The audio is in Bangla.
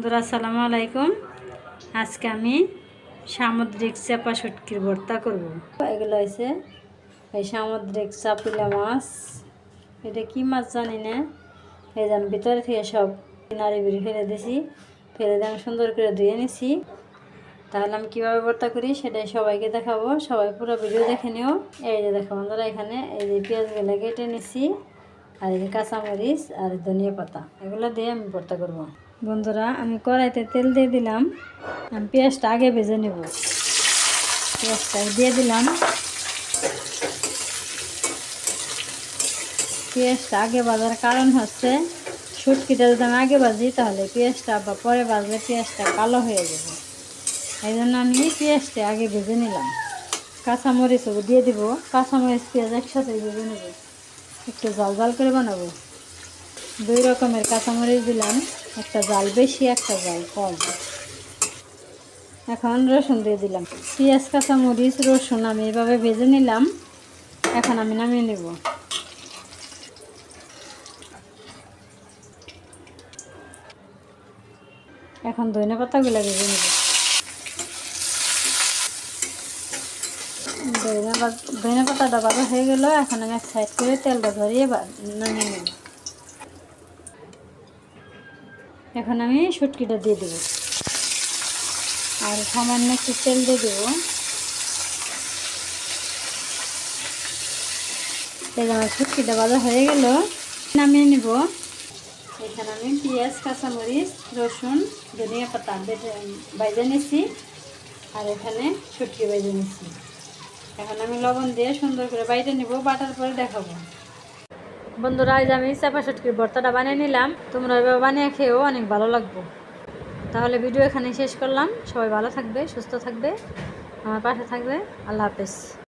বন্ধুরা, আসসালামু আলাইকুম। আজকে আমি সামুদ্রিক চাপা শুটকির ভর্তা করব। এগুলো হয়েছে এই সামুদ্রিক চাপিলা মাছ। এটা কি মাছ জানি না। এই যে আমি ভিতরে থেকে সব নাড়ি বিড়ি ফেলে দিয়েছি ফেলে দিয়ে আমি সুন্দর করে ধুয়ে নিছি। তাহলে আমি কীভাবে ভর্তা করি সেটাই সবাইকে দেখাবো। সবাই পুরো ভিডিও দেখে নিও। এই যে দেখো বন্ধুরা, এখানে এই যে পেঁয়াজগুলো কেটে নিছি। আর এই কাঁচামরিচ আর ধনিয়া পাতা, এগুলো দিয়ে আমি ভর্তা করব। বন্ধুরা, আমি কড়াইতে তেল দিয়ে দিলাম। আমি পেঁয়াজটা আগে ভেজে নেব। পেঁয়াজটা দিয়ে দিলাম। পেঁয়াজটা আগে বাজার কারণ হচ্ছে, শুটকিটা যদি আমি আগে বাজি তাহলে পেঁয়াজটা বা পরে ভাজলে পেঁয়াজটা কালো হয়ে যাবে। এই জন্য আমি পেঁয়াজটা আগে ভেজে নিলাম। কাঁচামরিচও দিয়ে দিব। কাঁচামরিচ পেঁয়াজ একসাথে ভেজে নেব। একটু জাল জাল করে বানাবো। দুই রকমের কাঁচামরিচ দিলাম, একটা জাল বেশি, একটা জাল কম। এখন রসুন দিয়ে দিলাম। পেঁয়াজ, কাঁচামরিচ, রসুন আমি এভাবে ভেজে নিলাম। এখন আমি নামিয়ে নেব। এখন ধনে পাতাগুলো ভেজে নেব। ধনে পাতাটা বাবা হয়ে গেল, এখন আমি এক সাইড করে তেলটা ধরিয়ে নামিয়ে নেব। এখন আমি শুটকিটা দিয়ে দেবো। আর সামান্য একটু তেল দিয়ে দেবো। যে আমার শুটকিটা ভাজা হয়ে গেল, নামিয়ে নিব। এখানে আমি পেঁয়াজ, কাঁচামরিচ, রসুন, ধনিয়া পাতা বেটে বাইজে নিছি। আর এখানে শুটকি বাইজে নিছি। এখন আমি লবণ দিয়ে সুন্দর করে বাইরে নিব, বাটার পরে দেখাবো। বন্ধুরা আজ আমি চাপা সটকির ভর্তাটা বানিয়ে নিলাম। তোমরা এভাবে বানিয়ে খেয়েও অনেক ভালো লাগবো। তাহলে ভিডিও এখানে শেষ করলাম। সবাই ভালো থাকবে, সুস্থ থাকবে। আমার পাশে থাকবে। আল্লাহ হাফেজ।